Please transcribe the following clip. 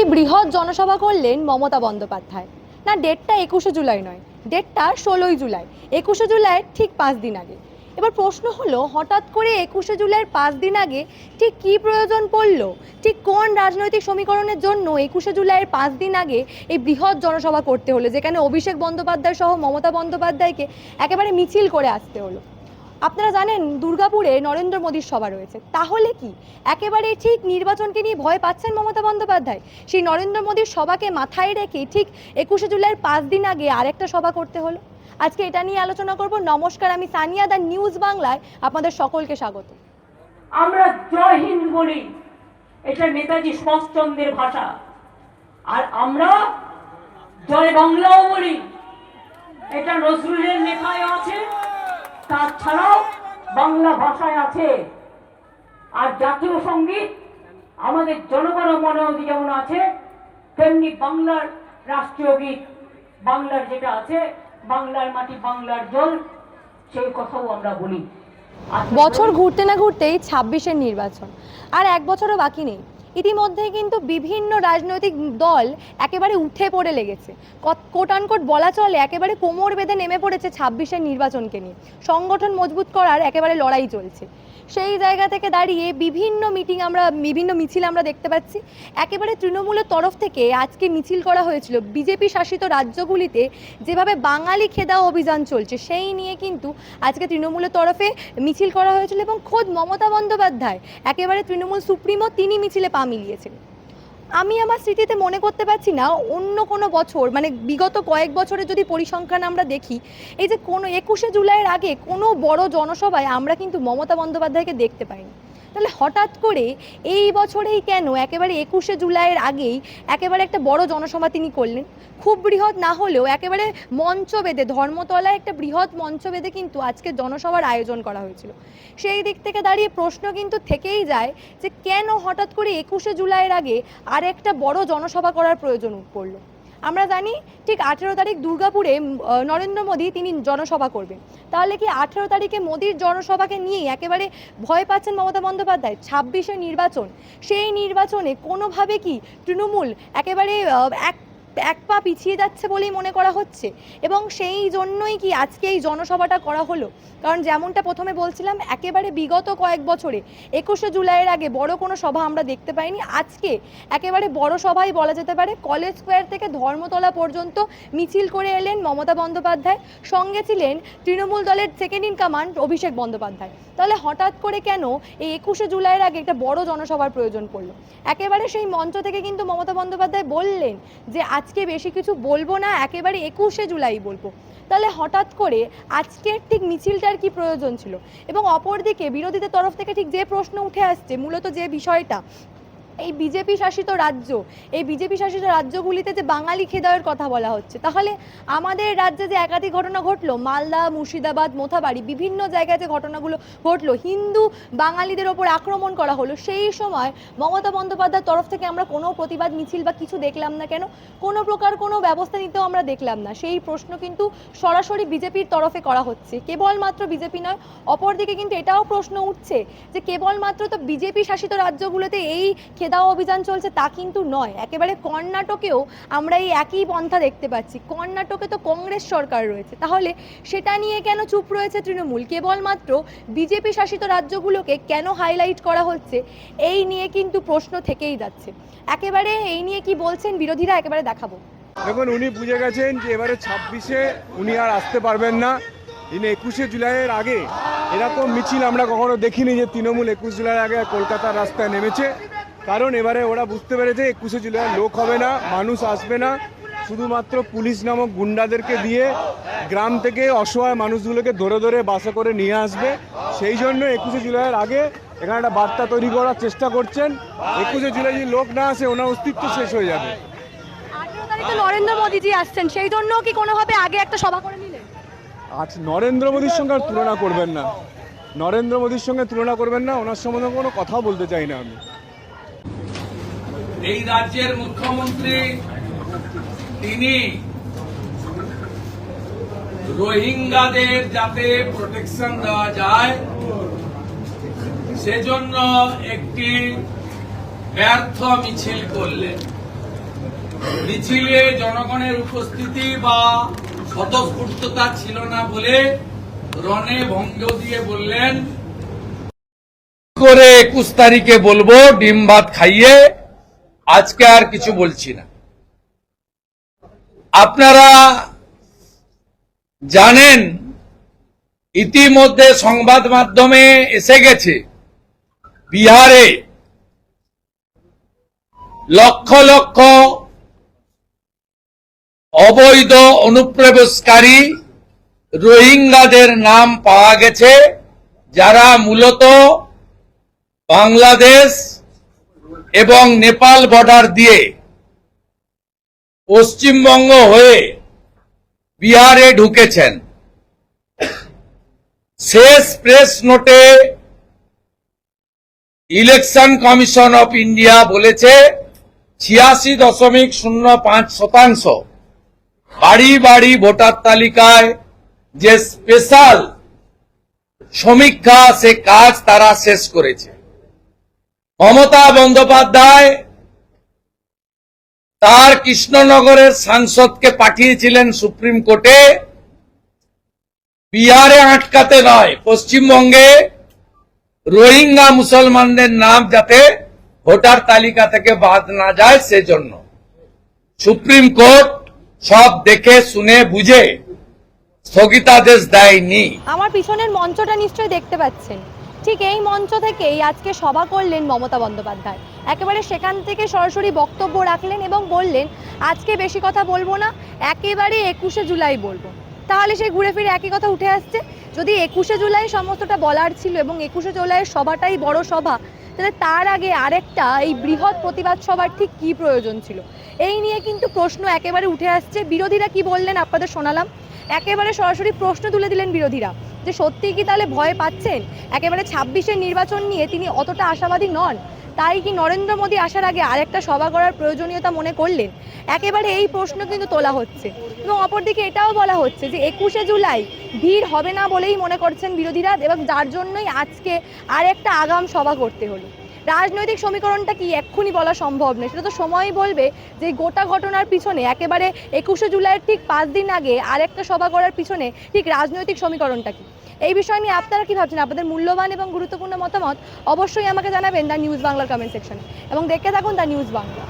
একটি বৃহৎ জনসভা করলেন মমতা বন্দ্যোপাধ্যায়। না, ডেটটা একুশে জুলাই নয়, ডেটটা ষোলোই জুলাই। একুশে জুলাইয়ের ঠিক পাঁচ দিন আগে। এবার প্রশ্ন হলো, হঠাৎ করে একুশে জুলাইয়ের পাঁচ দিন আগে ঠিক কী প্রয়োজন পড়ল? ঠিক কোন রাজনৈতিক সমীকরণের জন্য একুশে জুলাইয়ের পাঁচ দিন আগে এই বৃহৎ জনসভা করতে হলো? যেখানে অভিষেক বন্দ্যোপাধ্যায় সহ মমতা বন্দ্যোপাধ্যায়কে একেবারে মিছিল করে আসতে হলো। আপনারা জানেন দুর্গাপুরে নরেন্দ্র মোদীর সভা রয়েছে। তাহলে কি? একেবারে ঠিক নির্বাচনকে নিয়ে ভয় পাচ্ছেন মমতা বন্দ্যোপাধ্যায়? সেই নরেন্দ্র মোদীর সভাকে মাথায় রেখে ঠিক একুশে জুলাইয়ের পাঁচ দিন আগে আরেকটা সভা করতে হলো। আজকে এটা নিয়ে আলোচনা করব। নমস্কার, আমি সানিয়া দা নিউজ বাংলায় আপনাদের সকলকে স্বাগত। আমরা জয় হিন্দ বলি। এটা নেতাজি সুভাষচন্দ্রের ভাষা। আর আমরা জয় বাংলাও বলি। এটা নজরুলের লেখায় আছে। তাছাড়াও বাংলা ভাষায় আছে। আর জাতীয় সংগীত আমাদের জনগণ মনোদি যেমন আছে, তেমনি বাংলার রাষ্ট্রীয় গীত, বাংলার যেটা আছে, বাংলার মাটি, বাংলার জল, সেই কথাও আমরা বলি। বছর ঘুরতে না ঘুরতেই ছাব্বিশের নির্বাচন। আর এক বছরও বাকি নেই। ইতিমধ্যেই কিন্তু বিভিন্ন রাজনৈতিক দল একেবারে উঠে পড়ে লেগেছে। কোট আনকোট বলা চলে একেবারে কোমর বেঁধে নেমে পড়েছে ছাব্বিশের নির্বাচনকে নিয়ে। সংগঠন মজবুত করার একেবারে লড়াই চলছে। সেই জায়গা থেকে দাঁড়িয়ে বিভিন্ন মিটিং আমরা, বিভিন্ন মিছিল আমরা দেখতে পাচ্ছি। একেবারে তৃণমূলের তরফ থেকে আজকে মিছিল করা হয়েছিল। বিজেপি শাসিত রাজ্যগুলিতে যেভাবে বাঙালি খেদা অভিযান চলছে, সেই নিয়ে কিন্তু আজকে তৃণমূলের তরফে মিছিল করা হয়েছিল এবং খোদ মমতা বন্দ্যোপাধ্যায় একেবারে তৃণমূল সুপ্রিমো তিনি মিছিলে পা মিলিয়েছিলেন আমি আমার স্মৃতিতে মনে করতে পারছি না অন্য কোনো বছর মানে বিগত কয়েক বছরের যদি পরিসংখ্যান আমরা দেখি, এই যে কোনো একুশে জুলাইয়ের আগে কোনো বড় জনসভায় আমরা কিন্তু মমতা বন্দ্যোপাধ্যায়কে দেখতে পাইনি। তাহলে হঠাৎ করে এই বছরেই কেন একেবারে একুশে জুলাইয়ের আগেই একেবারে একটা বড় জনসভা তিনি করলেন? খুব বৃহৎ না হলেও একেবারে মঞ্চ বেঁধে, ধর্মতলায় একটা বৃহৎ মঞ্চ বেঁধে কিন্তু আজকে জনসভার আয়োজন করা হয়েছিল। সেই দিক থেকে দাঁড়িয়ে প্রশ্ন কিন্তু থেকেই যায় যে কেন হঠাৎ করে একুশে জুলাইয়ের আগে আর একটা বড় জনসভা করার প্রয়োজন পড়ল। আমরা জানি ঠিক আঠেরো তারিখ দুর্গাপুরে নরেন্দ্র মোদী তিনি জনসভা করবেন। তাহলে কি আঠেরো তারিখে মোদীর জনসভাকে নিয়েই একেবারে ভয় পাচ্ছেন মমতা বন্দ্যোপাধ্যায়? ছাব্বিশে নির্বাচন। সেই নির্বাচনে কোনোভাবে কি তৃণমূল একেবারে এক এক পা পিছিয়ে যাচ্ছে বলেই মনে করা হচ্ছে। এবং সেই জন্যই কি আজকে এই জনসভাটা করা হলো? কারণ যেমনটা প্রথমে বলছিলাম, একেবারে বিগত কয়েক বছরে, একুশে জুলাইয়ের আগে বড় কোনো সভা আমরা দেখতে পাইনি। আজকে একেবারে বড় সভাই বলা যেতে পারে, কলেজ স্কোয়ার থেকে ধর্মতলা পর্যন্ত মিছিল করে এলেন মমতা বন্দ্যোপাধ্যায়, সঙ্গে ছিলেন তৃণমূল দলের second in command Abhishek Bandyopadhyay. তাহলে হঠাৎ করে কেন এই একুশে জুলাইয়ের আগে একটা বড় জনসভার প্রয়োজন পড়ল? একেবারে সেই মঞ্চ থেকে কিন্তু মমতা বন্দ্যোপাধ্যায় বললেন যে আজকে বেশি কিছু বলব না, একেবারে একুশে জুলাই বলব। তাহলে হঠাৎ করে আজকের ঠিক মিছিলটার কি প্রয়োজন ছিল? এবং অপরদিকে বিরোধীদের তরফ থেকে ঠিক যে প্রশ্ন উঠে আসছে, মূলত যে বিষয়টা এই বিজেপি শাসিত রাজ্য, এই বিজেপি শাসিত রাজ্যগুলিতে যে বাঙালি খেদাওয়ের কথা বলা হচ্ছে, তাহলে আমাদের রাজ্যে যে একাধিক ঘটনা ঘটলো, মালদা, মুর্শিদাবাদ, মোথাবাড়ি, বিভিন্ন জায়গায় যে ঘটনাগুলো ঘটলো, হিন্দু বাঙালিদের ওপর আক্রমণ করা হলো, সেই সময় মমতা বন্দ্যোপাধ্যায়ের তরফ থেকে আমরা কোনো প্রতিবাদ মিছিল বা কিছু দেখলাম না কেন? কোনো প্রকার কোনো ব্যবস্থা নিতেও আমরা দেখলাম না। সেই প্রশ্ন কিন্তু সরাসরি বিজেপির তরফে করা হচ্ছে। কেবলমাত্র বিজেপি নয়, অপরদিকে কিন্তু এটাও প্রশ্ন উঠছে যে কেবলমাত্র তো বিজেপি শাসিত রাজ্যগুলোতে এই খেদাও অভিযান চলছে, তা কিন্তু নয়। একেবারে কর্ণাটকেও আমরা এই একই পন্থা দেখতে পাচ্ছি। কর্ণাটকে তো কংগ্রেস সরকার রয়েছে। তাহলে সেটা নিয়ে কেন চুপ রয়েছে তৃণমূল? কেবলমাত্র বিজেপি শাসিত রাজ্যগুলোকে কেন হাইলাইট করা হচ্ছে? এই নিয়ে কিন্তু প্রশ্ন থেকেই যাচ্ছে। একেবারে এই নিয়ে কি বলছেন বিরোধীরা? একেবারে দেখাবো। দেখুন, উনি বুঝে গেছেন যে এবারে ছাব্বিশে উনি আর আসতে পারবেন না। ইনি একুশে জুলাইয়ের আগে এরকম মিছিল আমরা কখনো দেখিনি যে তৃণমূল একুশ জুলাইয়ের আগে কলকাতার রাস্তায় নেমেছে। কারণ এবারে ওরা বুঝতে পেরেছে একুশে জুলাই লোক হবে না মানুষ আসবে না। শুধুমাত্র পুলিশ নামক গুন্ডাদেরকে দিয়ে গ্রাম থেকে অসহায় মানুষগুলোকে ধরে ধরে বাসে করে নিয়ে আসবে। সেই জন্য একুশে জুলাইয়ের আগে এখানে একটা বার্তা তৈরি করার চেষ্টা করছেন। একুশে জুলাই যদি লোক না আসে ওনার অস্তিত্ব শেষ হয়ে যাবে। নরেন্দ্র মোদীজি আসছেন সেই জন্য কি কোনোভাবে আগে একটা সভা করে নিলেন? আজ নরেন্দ্র মোদীর সঙ্গে আর তুলনা করবেন না। নরেন্দ্র মোদীর সঙ্গে তুলনা করবেন না ওনার সম্বন্ধে কোনো কথা বলতে চাই না আমি। এই রাজ্যের মুখ্যমন্ত্রী তিনি রোহিঙ্গাদের যাতে প্রোটেকশন দেওয়া যায়, সেজন্য একটি ব্যর্থ মিছিল করলেন। মিছিলে জনগণের উপস্থিতি বা স্বতঃস্ফূর্ততা ছিল না বলে রনে ভঙ্গ দিয়ে বললেন। করে একুশ তারিখে বলব, ডিম ভাত খাইয়ে আজকে আর কিছু বলছি না। আপনারা জানেন, ইতিমধ্যে সংবাদ মাধ্যমে এসে গেছে, বিহারে লক্ষ লক্ষ অবৈধ অনুপ্রবেশকারী রোহিঙ্গাদের নাম পাওয়া গেছে, যারা মূলত বাংলাদেশ এবং নেপাল বর্ডার দিয়ে পশ্চিমবঙ্গ হয়ে বিহারে ঢুকেছেন। শেষ প্রেস নোটে ইলেকশন কমিশন অফ ইন্ডিয়া বলেছে, ছিয়াশি দশমিক শূন্য পাঁচ শতাংশ বাড়ি বাড়ি ভোটার তালিকায় যে স্পেশাল সমীক্ষা, সে কাজ তারা শেষ করেছে। মমতা বন্দ্যোপাধ্যায় তার কৃষ্ণনগরের সাংসদকে পাঠিয়েছিলেন সুপ্রিম কোর্টে। বিহারে আটকাতে নয়, পশ্চিমবঙ্গে রোহিঙ্গা মুসলমানদের নাম যাতে ভোটার তালিকা থেকে বাদ না যায় সেজন্য। সুপ্রিম কোর্ট সব দেখে, শুনে, বুঝে স্থগিতাদেশ দেয়নি। আমার পিছনের মঞ্চটা নিশ্চয়ই দেখতে পাচ্ছেন। ঠিক এই মঞ্চ থেকেই আজকে সভা করলেন মমতা বন্দ্যোপাধ্যায়। একেবারে সেখান থেকে সরাসরি বক্তব্য রাখলেন এবং বললেন, আজকে বেশি কথা বলব না, একেবারে একুশে জুলাই বলব। তাহলে সেই ঘুরে ফিরে একই কথা উঠে আসছে। যদি একুশে জুলাই সমস্তটা বলার ছিল এবং একুশে জুলাইয়ের সভাটাই বড় সভা, তাহলে তার আগে আরেকটা এই বৃহৎ প্রতিবাদ সভার ঠিক কী প্রয়োজন ছিল? এই নিয়ে কিন্তু প্রশ্ন একেবারে উঠে আসছে। বিরোধীরা কি বললেন আপনাদের শোনালাম। একেবারে সরাসরি প্রশ্ন তুলে দিলেন বিরোধীরা। যে সত্যি কি তাহলে ভয় পাচ্ছেন? একেবারে ছাব্বিশের নির্বাচন নিয়ে তিনি অতটা আশাবাদী নন। তাই কি নরেন্দ্র মোদী আসার আগে আরেকটা সভা করার প্রয়োজনীয়তা মনে করলেন? একেবারে এই প্রশ্ন কিন্তু তোলা হচ্ছে। এবং অপরদিকে এটাও বলা হচ্ছে যে একুশে জুলাই ভিড় হবে না বলেই মনে করছেন বিরোধীরা এবং যার জন্যই আজকে আরেকটা আগাম সভা করতে হলো। রাজনৈতিক সমীকরণটা কি এক্ষুনি বলা সম্ভব নয়? সেটা তো সময়ই বলবে যে গোটা ঘটনার পিছনে, একেবারে একুশে জুলাইয়ের ঠিক পাঁচ দিন আগে আরেকটা সভা করার পিছনে ঠিক রাজনৈতিক সমীকরণটা কি? এই বিষয় নিয়ে আপনারা কি ভাবছেন? আপনাদের মূল্যবান এবং গুরুত্বপূর্ণ মতামত অবশ্যই আমাকে জানাবেন দ্য নিউজ বাংলার কমেন্ট সেকশনে এবং দেখে থাকুন দ্য নিউজ বাংলা।